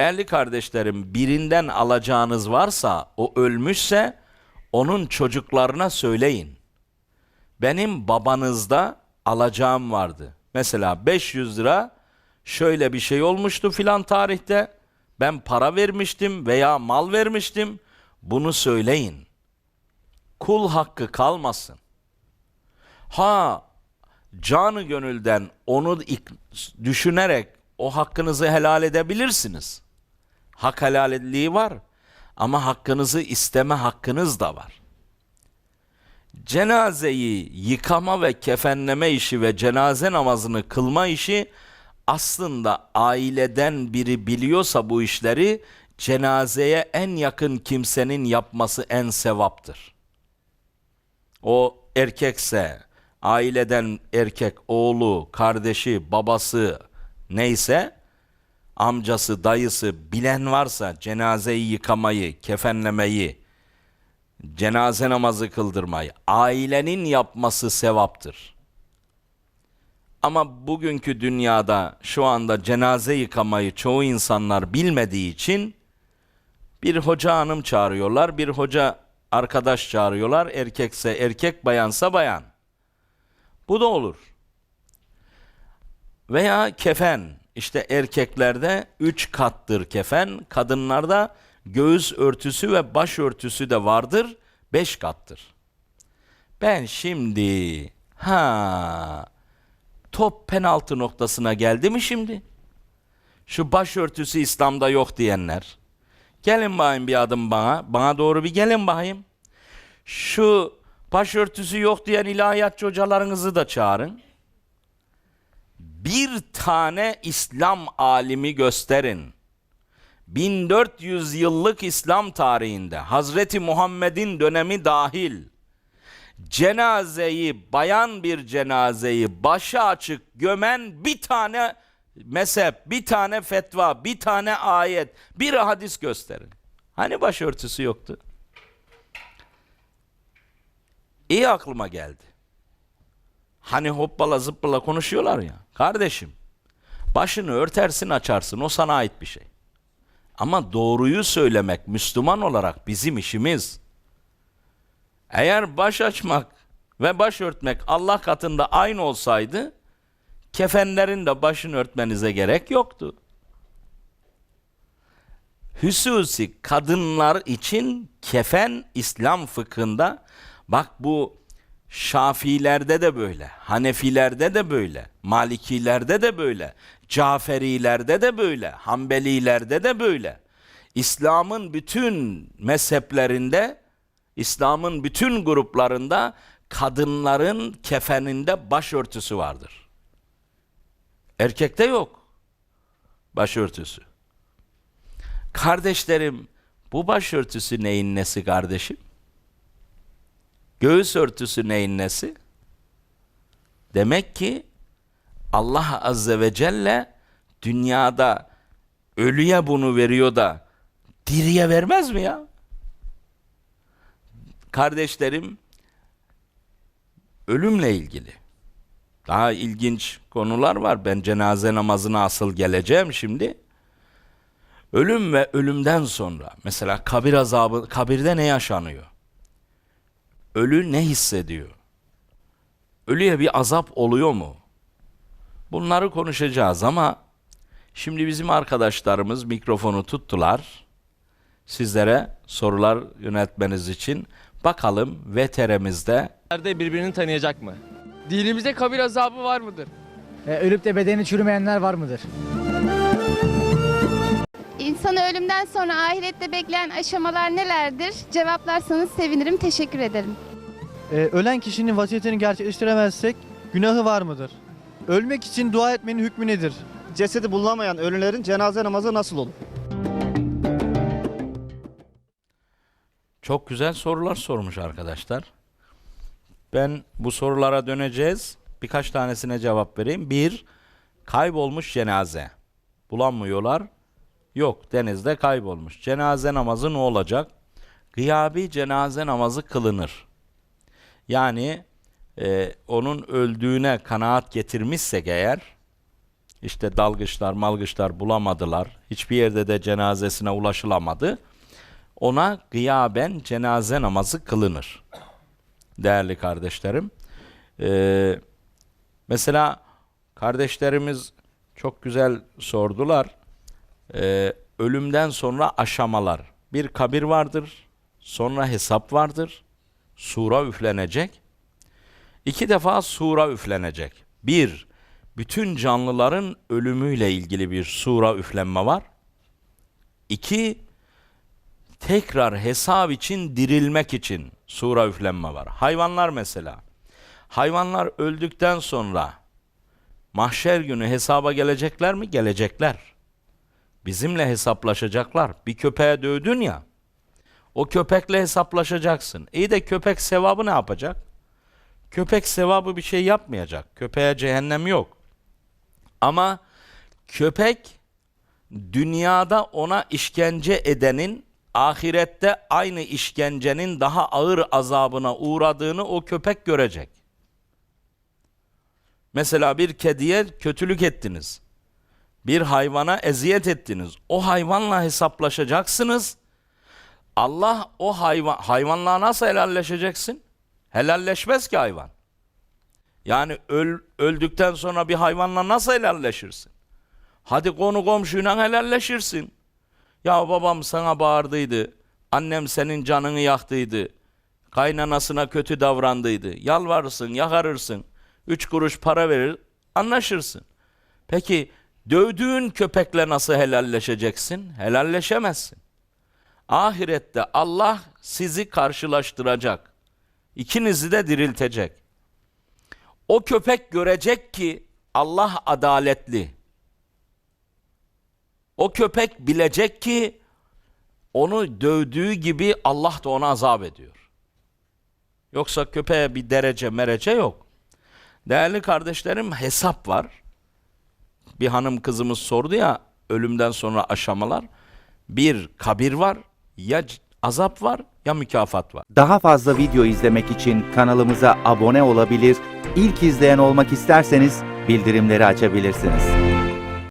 Erli kardeşlerim birinden alacağınız varsa o ölmüşse onun çocuklarına söyleyin. Benim babanızda alacağım vardı. Mesela 500 lira şöyle bir şey olmuştu filan tarihte. Ben para vermiştim veya mal vermiştim. Bunu söyleyin. Kul hakkı kalmasın. Ha canı gönülden onu düşünerek o hakkınızı helal edebilirsiniz. Hak helalliği var ama hakkınızı isteme hakkınız da var. Cenazeyi yıkama ve kefenleme işi ve cenaze namazını kılma işi aslında aileden biri biliyorsa bu işleri cenazeye en yakın kimsenin yapması en sevaptır. O erkekse, aileden erkek, oğlu, kardeşi, babası neyse, amcası, dayısı bilen varsa cenazeyi yıkamayı, kefenlemeyi, cenaze namazı kıldırmayı ailenin yapması sevaptır. Ama bugünkü dünyada şu anda cenaze yıkamayı çoğu insanlar bilmediği için bir hoca hanım çağırıyorlar, bir hoca arkadaş çağırıyorlar. Erkekse erkek, bayansa bayan. Bu da olur. Veya kefen. İşte erkeklerde üç kattır kefen. Kadınlarda göğüs örtüsü ve baş örtüsü de vardır. Beş kattır. Ben şimdi ha top penaltı noktasına geldi mi şimdi? Şu başörtüsü İslam'da yok diyenler. Gelin bakayım bir adım bana. Bana doğru bir gelin bakayım. Şu başörtüsü yok diyen ilahiyatçı hocalarınızı da çağırın. Bir tane İslam alimi gösterin. 1400 yıllık İslam tarihinde Hazreti Muhammed'in dönemi dahil cenazeyi, bayan bir cenazeyi başı açık gömen bir tane mezhep, bir tane fetva, bir tane ayet, bir hadis gösterin. Hani başörtüsü yoktu? İyi aklıma geldi. Hani hoppala zıppala konuşuyorlar ya. Kardeşim, başını örtersin açarsın o sana ait bir şey. Ama doğruyu söylemek Müslüman olarak bizim işimiz. Eğer baş açmak ve baş örtmek Allah katında aynı olsaydı, kefenlerin de başını örtmenize gerek yoktu. Hüsusi kadınlar için kefen İslam fıkhında, bak bu Şafilerde de böyle, Hanefilerde de böyle, Malikilerde de böyle, Caferilerde de böyle, Hanbelilerde de böyle. İslam'ın bütün mezheplerinde, İslam'ın bütün gruplarında kadınların kefeninde başörtüsü vardır. Erkekte yok başörtüsü. Kardeşlerim, bu başörtüsü neyin nesi kardeşim? Göğüs örtüsü neyin nesi? Demek ki Allah Azze ve Celle dünyada ölüye bunu veriyor da diriye vermez mi ya? Kardeşlerim, ölümle ilgili daha ilginç konular var. Ben cenaze namazına asıl geleceğim şimdi. Ölüm ve ölümden sonra mesela kabir azabı, kabirde ne yaşanıyor? Ölü ne hissediyor? Ölüye bir azap oluyor mu? Bunları konuşacağız ama şimdi bizim arkadaşlarımız mikrofonu tuttular. Sizlere sorular yöneltmeniz için bakalım VTR'mizde Nerede birbirini tanıyacak mı? Dinimizde kabir azabı var mıdır? E, ölüp de bedeni çürümeyenler var mıdır? İnsanı ölümden sonra ahirette bekleyen aşamalar nelerdir? Cevaplarsanız sevinirim. Teşekkür ederim. Ee, ölen kişinin vasiyetini gerçekleştiremezsek günahı var mıdır? Ölmek için dua etmenin hükmü nedir? cesedi bulunamayan ölülerin cenaze namazı nasıl olur? Çok güzel sorular sormuş arkadaşlar. Ben bu sorulara döneceğiz. Birkaç tanesine cevap vereyim. Bir, kaybolmuş cenaze. Bulamıyorlar. Yok, denizde kaybolmuş. Cenaze namazı ne olacak? Gıyabi cenaze namazı kılınır. Yani e, onun öldüğüne kanaat getirmişsek eğer, İşte dalgıçlar, malgıçlar bulamadılar. Hiçbir yerde de cenazesine ulaşılamadı. Ona gıyaben cenaze namazı kılınır. Değerli kardeşlerim. Ee, mesela kardeşlerimiz çok güzel sordular. Ee, ölümden sonra aşamalar. Bir kabir vardır, sonra hesap vardır, sura üflenecek. İki defa sura üflenecek. Bir, bütün canlıların ölümüyle ilgili bir sura üflenme var. İki, tekrar hesap için dirilmek için sura üflenme var. Hayvanlar mesela. Hayvanlar öldükten sonra mahşer günü hesaba gelecekler mi? Gelecekler. Bizimle hesaplaşacaklar. Bir köpeğe dövdün ya. O köpekle hesaplaşacaksın. İyi de köpek sevabı ne yapacak? Köpek sevabı bir şey yapmayacak. Köpeğe cehennem yok. Ama köpek dünyada ona işkence edenin ahirette aynı işkencenin daha ağır azabına uğradığını o köpek görecek. Mesela bir kediye kötülük ettiniz. Bir hayvana eziyet ettiniz. O hayvanla hesaplaşacaksınız. Allah o hayvan hayvanla nasıl helalleşeceksin? Helalleşmez ki hayvan. Yani öl, öldükten sonra bir hayvanla nasıl helalleşirsin? Hadi konu komşuyla helalleşirsin. Ya babam sana bağırdıydı. Annem senin canını yaktıydı. Kaynanasına kötü davrandıydı. Yalvarırsın, yakarırsın. Üç kuruş para verir, anlaşırsın. Peki dövdüğün köpekle nasıl helalleşeceksin? Helalleşemezsin. Ahirette Allah sizi karşılaştıracak. İkinizi de diriltecek. O köpek görecek ki Allah adaletli. O köpek bilecek ki onu dövdüğü gibi Allah da ona azap ediyor. Yoksa köpeğe bir derece merece yok. Değerli kardeşlerim hesap var. Bir hanım kızımız sordu ya ölümden sonra aşamalar. Bir kabir var ya azap var ya mükafat var. Daha fazla video izlemek için kanalımıza abone olabilir, ilk izleyen olmak isterseniz bildirimleri açabilirsiniz.